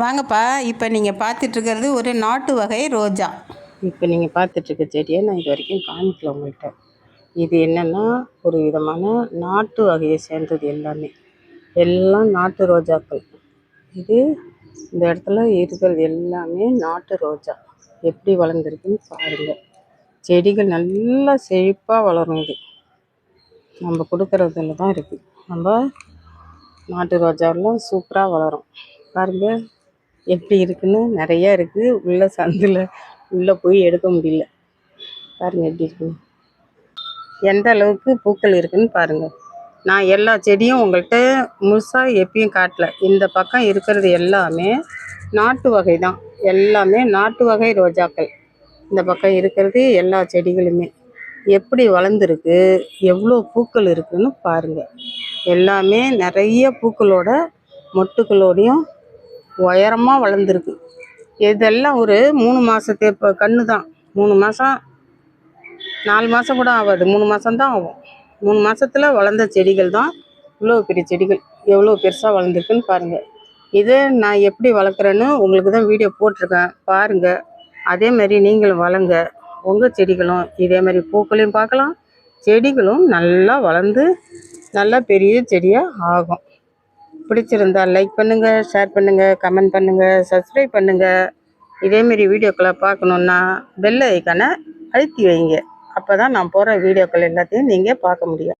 வாங்கப்பா இப்போ நீங்கள் பார்த்துட்ருக்கிறது ஒரு நாட்டு வகை ரோஜா. இப்போ நீங்கள் பார்த்துட்ருக்க செடியை நான் இது வரைக்கும் காமிக்கல உங்கள்கிட்ட இது என்னென்னா ஒரு விதமான நாட்டு வகையை சேர்ந்தது எல்லாமே. எல்லாம் நாட்டு ரோஜாக்கள். இது இந்த இடத்துல இருக்கிறது எல்லாமே நாட்டு ரோஜா. எப்படி வளர்ந்துருக்குன்னு பாருங்கள் செடிகள் நல்லா செழிப்பாக வளரும் இது. நம்ம கொடுக்குறதுல தான் இருக்குது நம்ம நாட்டு ரோஜாவெல்லாம் சூப்பராக வளரும். பாருங்கள் எப்படி இருக்குன்னு நிறையா இருக்குது உள்ள சந்தில் உள்ளே போய் எடுக்க முடியல. பாருங்கள் எப்படி இருக்குன்னு எந்த அளவுக்கு பூக்கள் இருக்குன்னு பாருங்கள் நான் எல்லா செடியும் உங்கள்கிட்ட முழுசாக எப்பயும் காட்டல. இந்த பக்கம் இருக்கிறது எல்லாமே நாட்டு வகை தான். எல்லாமே நாட்டு வகை ரோஜாக்கள். இந்த பக்கம் இருக்கிறது எல்லா செடிகளுமே. எப்படி வளர்ந்துருக்கு எவ்வளோ பூக்கள் இருக்குதுன்னு பாருங்கள் எல்லாமே நிறைய பூக்களோட மொட்டுக்களோடையும் உயரமாக வளர்ந்துருக்கு. இதெல்லாம் ஒரு மூணு மாதத்து இப்போ கன்று தான். மூணு மாதம் நாலு மாதம் கூட ஆகாது. மூணு மாதம்தான் ஆகும். மூணு மாதத்தில் வளர்ந்த செடிகள் தான் இவ்வளோ பெரிய செடிகள். எவ்வளோ பெருசாக வளர்ந்துருக்குன்னு பாருங்கள் இதை நான் எப்படி வளர்க்குறேன்னு உங்களுக்கு தான் வீடியோ போட்டிருக்கேன். பாருங்கள் அதே மாதிரி நீங்களும் வளங்க உங்கள் செடிகளும் இதே மாதிரி பூக்களையும் பார்க்கலாம். செடிகளும் நல்லா வளர்ந்து நல்லா பெரிய செடியாக ஆகும். பிடிச்சிருந்தா லைக் பண்ணுங்கள் ஷேர் பண்ணுங்கள் கமெண்ட் பண்ணுங்கள் சப்ஸ்கிரைப் பண்ணுங்கள் இதேமாரி வீடியோக்களை பார்க்கணுன்னா பெல் ஐக்கானை அழுத்தி வைங்க. அப்போ தான் நான் போகிற வீடியோக்கள் எல்லாத்தையும் நீங்கள் பார்க்க முடியும்.